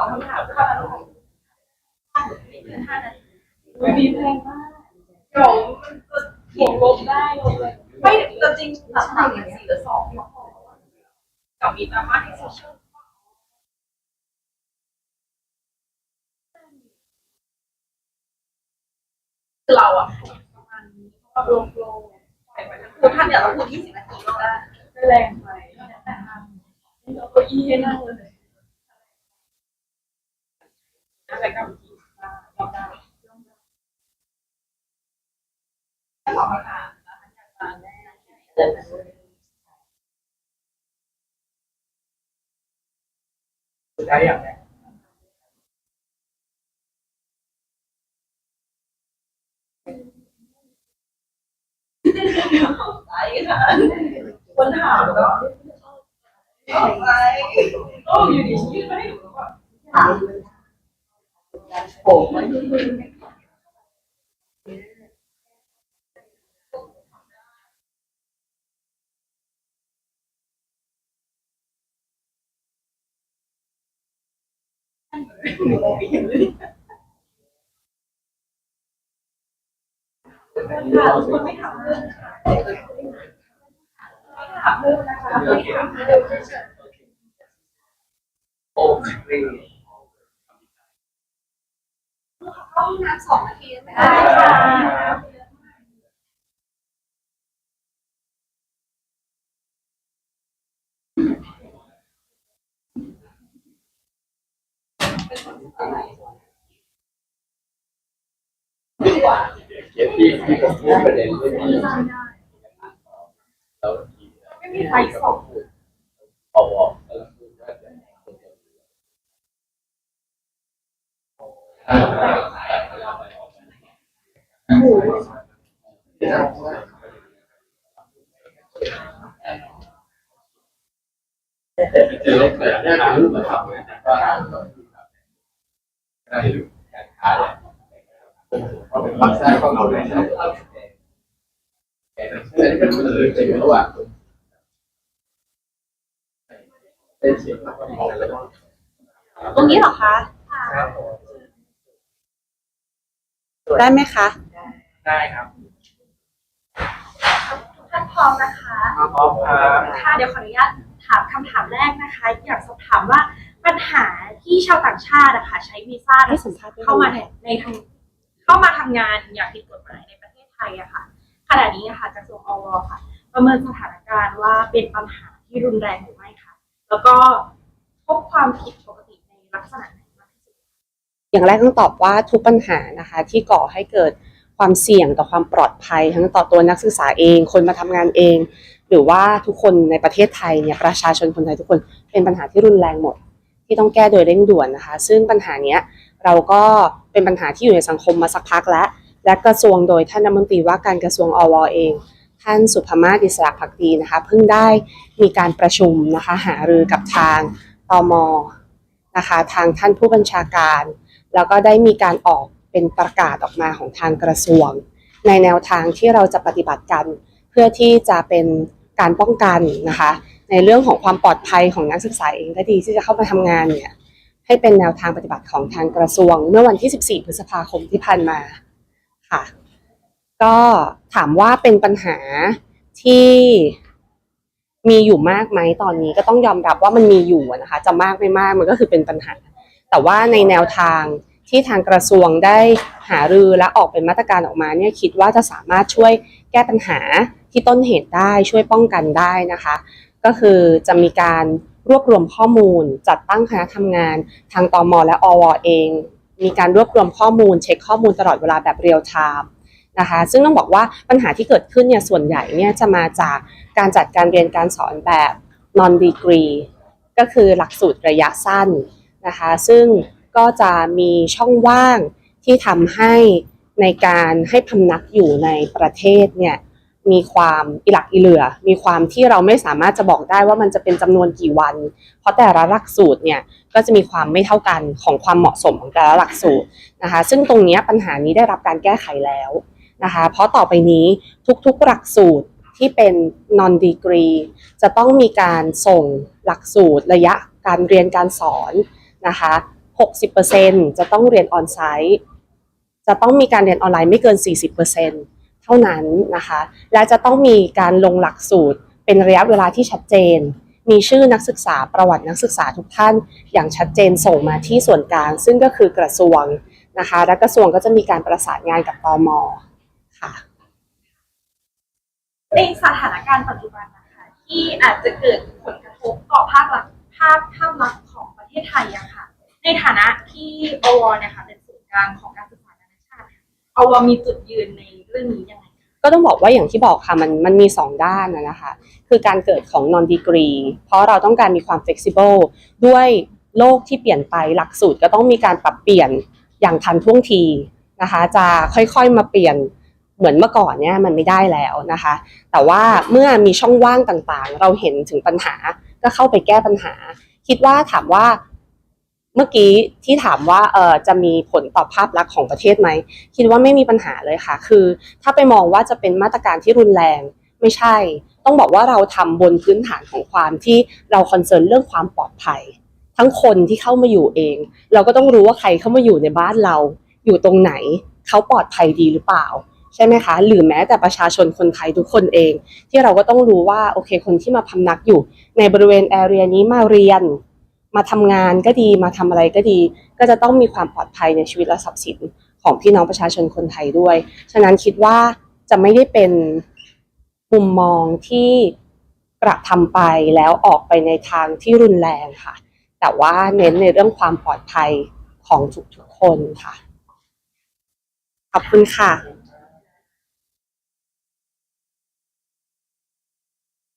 สองคำถามค่ะห้านาทีไม่มีเพลงมากเดี๋ยวมันจะบวกลบได้เลยไม่แต่จริงหลักต่างอย่างสี่หรือสองก็พอกับมีดราม่าในโซเชียลเราอะประมาณนี้เพราะว่าลงโลงคือท่านเนี่ยเราพูดยี่สิบนาทีก็ได้แรงไปแต่ทำเราก็อี้ให้นั่งเลย อะไรก็มีได้ยอมได้ยอมได้ถ้าตอบคำถามแล้วท่านอากจะแน่เกิดอะไรขึ้นสุดท้ายอย่างไรไปค่ะคนถามก็อบไปโอ้อยู่ดียื่นมาให้หนูแล้วก็ถา มโอ้ไม่ค่ะทุกคนไม่ถามเรื่องค่ะไม่ถามเรื่องนะคะไม่ถามเรื่องโอ้ครี ๆเข้า ห้องน้ำสองนาทีได้ไหมคะเขียนที่ที่ผมพูดประเด็นเรื่องนี้แล้วไม่มีใครสอบพูดเอาออกแล้วพูดว่าจะ จะเกแต่ได้รู้มาทำเลยก็ได้รู้การค้ายรักษาของเราเลยนะแต่นี่เป็นคนอื่นจริงหรือว่าเป็นเสียงของเราแล้วตรงนี้เหรอคะ ได้ไหมคะ ได้ครับท่านพร้อมนะคะพร้อมครับค่ะเดี๋ยวขออนุญาตถามคำถามแรกนะคะ อยากสอบถามว่าปัญหาที่ชาวต่างชาติอะค่ะใช้วีซ่าให้สัมภาษณ์ด้วยเข้ามาในในทางเข้ามาทำงานอย่างผิดกฎหมายในประเทศไทยอะค่ะขณะนี้อะค่ะกระทรวงอวค่ะ ประเมินสถานการณ์ว่าเป็นปัญหาที่รุนแรงหรือไม่คะแล้วก็พบความผิดปกติในลักษณะไหนมากที่สุดอย่างแรกต้องตอบว่าทุกปัญหานะคะ ที่ก่อให้เกิด ความเสี่ยงต่อความปลอดภัย ทั้งต่อตัวนักศึกษาเอง คนมาทำงานเอง หรือว่าทุกคนในประเทศไทยเนี่ยประชาชนคนไทยทุกคนเป็นปัญหาที่รุนแรงหมด ที่ต้องแก้โดยเร่งด่วนนะคะ ซึ่งปัญหาเนี้ยเราก็เป็นปัญหาที่อยู่ในสังคมมาสักพักแล้วและกระทรวงโดยท่านรัฐมนตรีว่าการกระทรวงอวเอง ท่านสุภมาศอิสระพักดีนะคะเพิ่งได้มีการประชุมนะคะหารือกับทางตมนะคะทางท่านผู้บัญชาการ แล้วก็ได้มีการออก เป็นประกาศออกมาของทางกระทรวง ในแนวทางที่เราจะปฏิบัติกัน เพื่อที่จะเป็นการป้องกันนะคะ ในเรื่องของความปลอดภัยของนักศึกษาเองก็ดีที่จะเข้ามาทำงานเนี่ยให้เป็นแนวทางปฏิบัติของทางกระทรวง เมื่อวันที่ 14 พฤษภาคมที่ผ่านมาค่ะ ก็ถามว่าเป็นปัญหาที่มีอยู่มากไหมตอนนี้ก็ต้องยอมรับว่ามันมีอยู่นะคะ จะมากไม่มากมันก็คือเป็นปัญหา แต่ว่าในแนวทาง ที่ทางกระทรวงได้หารือและออกเป็นมาตรการออกมาเนี่ยคิดว่าจะสามารถช่วยแก้ปัญหาที่ต้นเหตุได้ช่วยป้องกันได้นะคะ ก็คือจะมีการรวบรวมข้อมูล จัดตั้งคณะทำงาน ทางตอมและอวเอง มีการรวบรวมข้อมูล เช็คข้อมูลตลอดเวลาแบบเรียลไทม์นะคะซึ่งต้องบอกว่าปัญหาที่เกิดขึ้นเนี่ยส่วนใหญ่เนี่ยจะมาจากการจัดการเรียนการสอนแบบ non degree ก็คือหลักสูตรระยะสั้นนะคะ ซึ่ง ก็จะมีช่องว่างที่ทำให้ในการให้พำนักอยู่ในประเทศเนี่ยมีความอิหลักอิเหลือ มีความที่เราไม่สามารถจะบอกได้ว่ามันจะเป็นจำนวนกี่วัน เพราะแต่ละหลักสูตรเนี่ยก็จะมีความไม่เท่ากันของความเหมาะสมของแต่ละหลักสูตรนะคะ ซึ่งตรงนี้ปัญหานี้ได้รับการแก้ไขแล้วนะคะ เพราะต่อไปนี้ทุกๆหลักสูตรที่เป็น non degree จะต้องมีการส่งหลักสูตรระยะการเรียนการสอนนะคะ 60%จะต้องเรียนออนไซต์จะต้องมีการเรียนออนไลน์ไม่เกิน 40%เท่านั้นนะคะ และจะต้องมีการลงหลักสูตรเป็นระยะเวลาที่ชัดเจน มีชื่อนักศึกษาประวัตินักศึกษาทุกท่าน อย่างชัดเจนส่งมาที่ส่วนกลางซึ่งก็คือกระทรวงนะคะ และกระทรวงก็จะมีการประสานงานกับตมค่ะในสถานการณ์ปัจจุบันนะคะที่อาจจะเกิดผลกระทบต่อภาพลักษณ์ภาพภาพลักษณ์ของประเทศไทยอะค่ะ ในฐานะที่อวเนี่ยค่ะเป็นศูนย์กลางของการศึกษานานาชาติค่ะอวมีจุดยืนในเรื่องนี้ยังไงก็ต้องบอกว่าอย่างที่บอกค่ะมันมันมี 2 ด้านนะนะคะคือการเกิดของ non degree เพราะเราต้องการมีความ flexible ด้วยโลกที่เปลี่ยนไปหลักสูตรก็ต้องมีการปรับเปลี่ยนอย่างทันท่วงทีนะคะจะค่อยๆมาเปลี่ยนเหมือนเมื่อก่อนเนี่ยมันไม่ได้แล้วนะคะ แต่ว่าเมื่อมีช่องว่างต่างๆ เราเห็นถึงปัญหาก็เข้าไปแก้ปัญหา คิดว่าถามว่า เมื่อกี้ที่ถามว่าเออจะมีผลต่อภาพลักษณ์ของประเทศไหมคิดว่าไม่มีปัญหาเลยค่ะ คือ ถ้าไปมองว่าจะเป็นมาตรการที่รุนแรงไม่ใช่ ต้องบอกว่าเราทำบนพื้นฐานของความที่เราคอนเซิร์นเรื่องความปลอดภัย ทั้งคนที่เข้ามาอยู่เอง เราก็ต้องรู้ว่าใครเข้ามาอยู่ในบ้านเรา อยู่ตรงไหน เขาปลอดภัยดีหรือเปล่าใช่ไหมคะ หรือแม้แต่ประชาชนคนไทยทุกคนเอง ที่เราก็ต้องรู้ว่าโอเคคนที่มาพำนักอยู่ ในบริเวณแอเรียนี้มาเรียน มาทำงานก็ดีมาทำอะไรก็ดี ก็จะต้องมีความปลอดภัยในชีวิตและทรัพย์สินของพี่น้องประชาชนคนไทยด้วย ฉะนั้นคิดว่าจะไม่ได้เป็นมุมมองที่กระทำไปแล้วออกไปในทางที่รุนแรงค่ะ แต่ว่าเน้นในเรื่องความปลอดภัยของทุกๆคนค่ะ ขอบคุณค่ะ